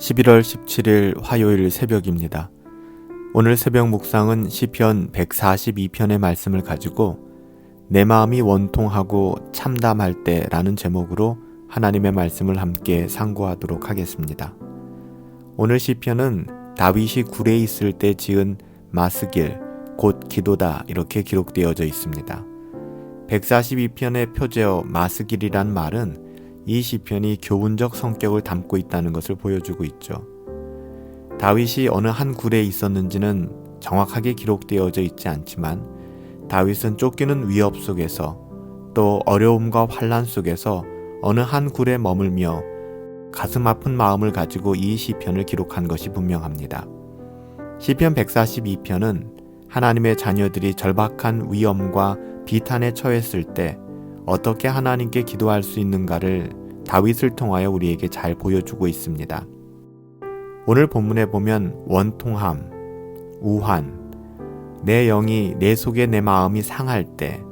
11월 17일 화요일 새벽입니다. 오늘 새벽 묵상은 시편 142편의 말씀을 가지고 내 마음이 원통하고 참담할 때라는 제목으로 하나님의 말씀을 함께 상고하도록 하겠습니다. 오늘 시편은 다윗이 굴에 있을 때 지은 마스길 곧 기도다 이렇게 기록되어져 있습니다. 142편의 표제어 마스길이란 말은 이 시편이 교훈적 성격을 담고 있다는 것을 보여주고 있죠. 다윗이 어느 한 굴에 있었는지는 정확하게 기록되어져 있지 않지만 다윗은 쫓기는 위협 속에서 또 어려움과 환란 속에서 어느 한 굴에 머물며 가슴 아픈 마음을 가지고 이 시편을 기록한 것이 분명합니다. 시편 142편은 하나님의 자녀들이 절박한 위험과 비탄에 처했을 때 어떻게 하나님께 기도할 수 있는가를 다윗을 통하여 우리에게 잘 보여주고 있습니다. 오늘 본문에 보면 원통함, 우환, 내 영이 내 속에 내 마음이 상할 때,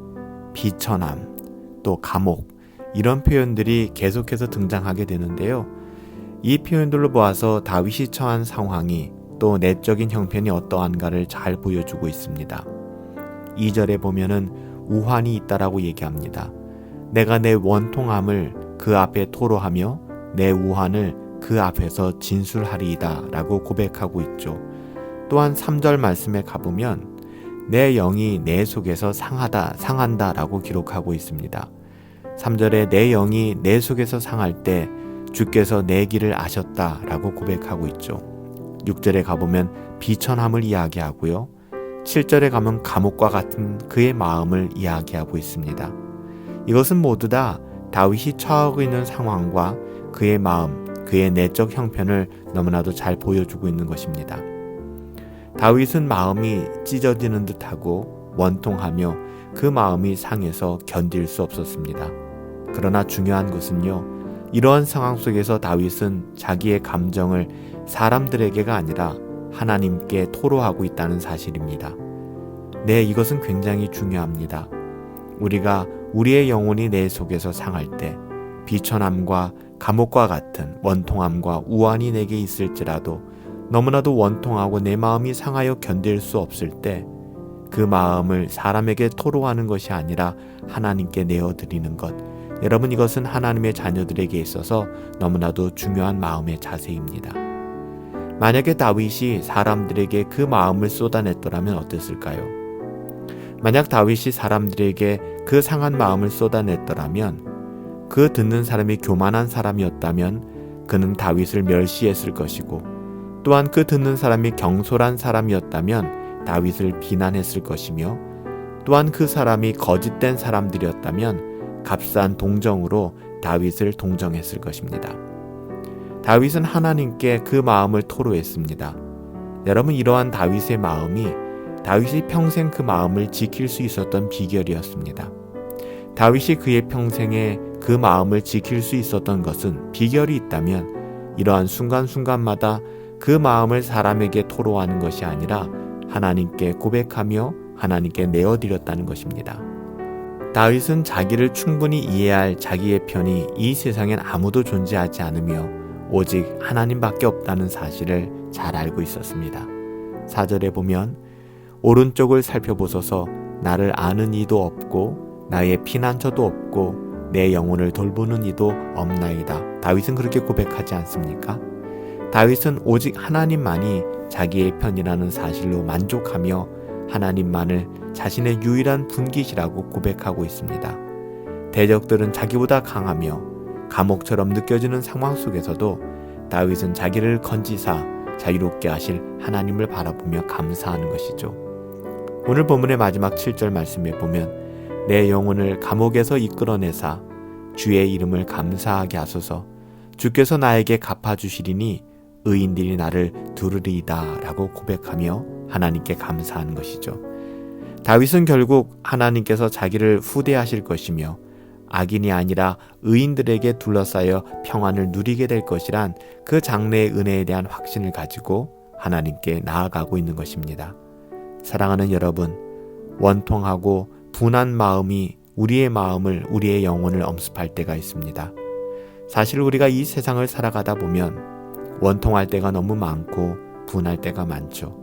비천함, 또 감옥, 이런 표현들이 계속해서 등장하게 되는데요. 이 표현들로 보아서 다윗이 처한 상황이 또 내적인 형편이 어떠한가를 잘 보여주고 있습니다. 2절에 보면은 우환이 있다라고 얘기합니다. 내가 내 원통함을 그 앞에 토로하며 내 우환을 그 앞에서 진술하리이다 라고 고백하고 있죠. 또한 3절 말씀에 가보면 내 영이 내 속에서 상하다, 상한다 라고 기록하고 있습니다. 3절에 내 영이 내 속에서 상할 때 주께서 내 길을 아셨다 라고 고백하고 있죠. 6절에 가보면 비천함을 이야기하고요. 7절에 가면 감옥과 같은 그의 마음을 이야기하고 있습니다. 이것은 모두 다 다윗이 처하고 있는 상황과 그의 마음, 그의 내적 형편을 너무나도 잘 보여주고 있는 것입니다. 다윗은 마음이 찢어지는 듯하고 원통하며 그 마음이 상해서 견딜 수 없었습니다. 그러나 중요한 것은요, 이러한 상황 속에서 다윗은 자기의 감정을 사람들에게가 아니라 하나님께 토로하고 있다는 사실입니다. 네, 이것은 굉장히 중요합니다. 우리가 우리의 영혼이 내 속에서 상할 때 비천함과 감옥과 같은 원통함과 우환이 내게 있을지라도 너무나도 원통하고 내 마음이 상하여 견딜 수 없을 때 그 마음을 사람에게 토로하는 것이 아니라 하나님께 내어드리는 것. 여러분 이것은 하나님의 자녀들에게 있어서 너무나도 중요한 마음의 자세입니다. 만약에 다윗이 사람들에게 그 마음을 쏟아냈더라면 어땠을까요? 만약 다윗이 사람들에게 그 상한 마음을 쏟아냈더라면 그 듣는 사람이 교만한 사람이었다면 그는 다윗을 멸시했을 것이고 또한 그 듣는 사람이 경솔한 사람이었다면 다윗을 비난했을 것이며 또한 그 사람이 거짓된 사람들이었다면 값싼 동정으로 다윗을 동정했을 것입니다. 다윗은 하나님께 그 마음을 토로했습니다. 여러분 이러한 다윗의 마음이 다윗이 평생 그 마음을 지킬 수 있었던 비결이었습니다. 다윗이 그의 평생에 그 마음을 지킬 수 있었던 것은 비결이 있다면 이러한 순간순간마다 그 마음을 사람에게 토로하는 것이 아니라 하나님께 고백하며 하나님께 내어드렸다는 것입니다. 다윗은 자기를 충분히 이해할 자기의 편이 이 세상엔 아무도 존재하지 않으며 오직 하나님밖에 없다는 사실을 잘 알고 있었습니다. 4절에 보면 오른쪽을 살펴보소서 나를 아는 이도 없고 나의 피난처도 없고 내 영혼을 돌보는 이도 없나이다. 다윗은 그렇게 고백하지 않습니까? 다윗은 오직 하나님만이 자기의 편이라는 사실로 만족하며 하나님만을 자신의 유일한 분깃이라고 고백하고 있습니다. 대적들은 자기보다 강하며 감옥처럼 느껴지는 상황 속에서도 다윗은 자기를 건지사 자유롭게 하실 하나님을 바라보며 감사하는 것이죠. 오늘 본문의 마지막 7절 말씀에 보면 내 영혼을 감옥에서 이끌어내사 주의 이름을 감사하게 하소서 주께서 나에게 갚아주시리니 의인들이 나를 두르리이다 라고 고백하며 하나님께 감사하는 것이죠. 다윗은 결국 하나님께서 자기를 후대하실 것이며 악인이 아니라 의인들에게 둘러싸여 평안을 누리게 될 것이란 그 장래의 은혜에 대한 확신을 가지고 하나님께 나아가고 있는 것입니다. 사랑하는 여러분, 원통하고 분한 마음이 우리의 마음을, 우리의 영혼을 엄습할 때가 있습니다. 사실 우리가 이 세상을 살아가다 보면 원통할 때가 너무 많고 분할 때가 많죠.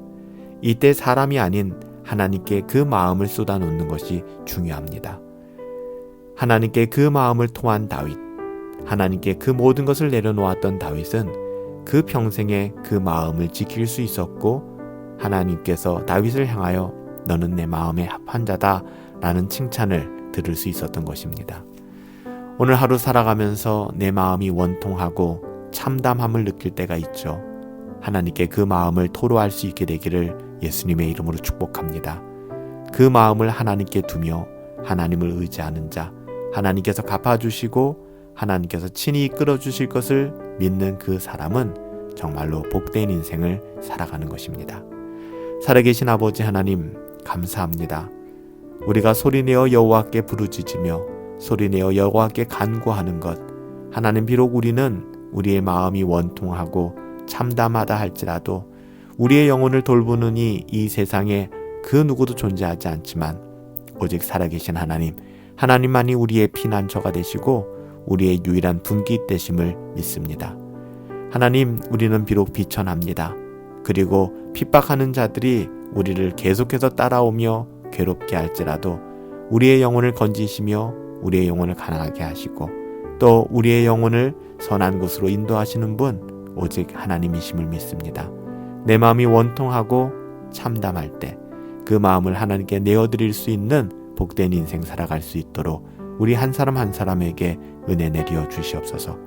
이때 사람이 아닌 하나님께 그 마음을 쏟아놓는 것이 중요합니다. 하나님께 그 마음을 통한 다윗, 하나님께 그 모든 것을 내려놓았던 다윗은 그 평생에 그 마음을 지킬 수 있었고 하나님께서 다윗을 향하여 너는 내 마음에 합한 자다 라는 칭찬을 들을 수 있었던 것입니다. 오늘 하루 살아가면서 내 마음이 원통하고 참담함을 느낄 때가 있죠. 하나님께 그 마음을 토로할 수 있게 되기를 예수님의 이름으로 축복합니다. 그 마음을 하나님께 두며 하나님을 의지하는 자, 하나님께서 갚아주시고 하나님께서 친히 이끌어 주실 것을 믿는 그 사람은 정말로 복된 인생을 살아가는 것입니다. 살아계신 아버지 하나님, 감사합니다. 우리가 소리내어 여호와께 부르짖으며 소리내어 여호와께 간구하는 것, 하나님 비록 우리는 우리의 마음이 원통하고 참담하다 할지라도 우리의 영혼을 돌보느니 이 세상에 그 누구도 존재하지 않지만 오직 살아계신 하나님, 하나님만이 우리의 피난처가 되시고 우리의 유일한 분기 되심을 믿습니다. 하나님, 우리는 비록 비천합니다. 그리고 핍박하는 자들이 우리를 계속해서 따라오며 괴롭게 할지라도 우리의 영혼을 건지시며 우리의 영혼을 가난하게 하시고 또 우리의 영혼을 선한 곳으로 인도하시는 분 오직 하나님이심을 믿습니다. 내 마음이 원통하고 참담할 때 그 마음을 하나님께 내어드릴 수 있는 복된 인생 살아갈 수 있도록 우리 한 사람 한 사람에게 은혜 내려 주시옵소서.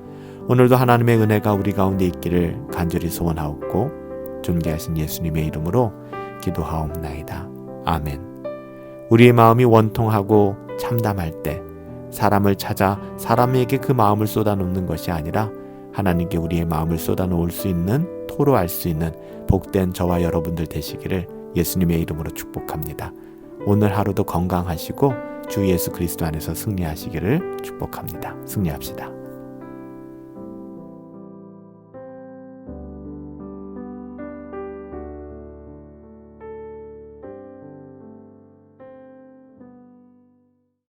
오늘도 하나님의 은혜가 우리 가운데 있기를 간절히 소원하옵고 존귀하신 예수님의 이름으로 기도하옵나이다. 아멘. 우리의 마음이 원통하고 참담할 때 사람을 찾아 사람에게 그 마음을 쏟아놓는 것이 아니라 하나님께 우리의 마음을 쏟아놓을 수 있는 토로할 수 있는 복된 저와 여러분들 되시기를 예수님의 이름으로 축복합니다. 오늘 하루도 건강하시고 주 예수 그리스도 안에서 승리하시기를 축복합니다. 승리합시다.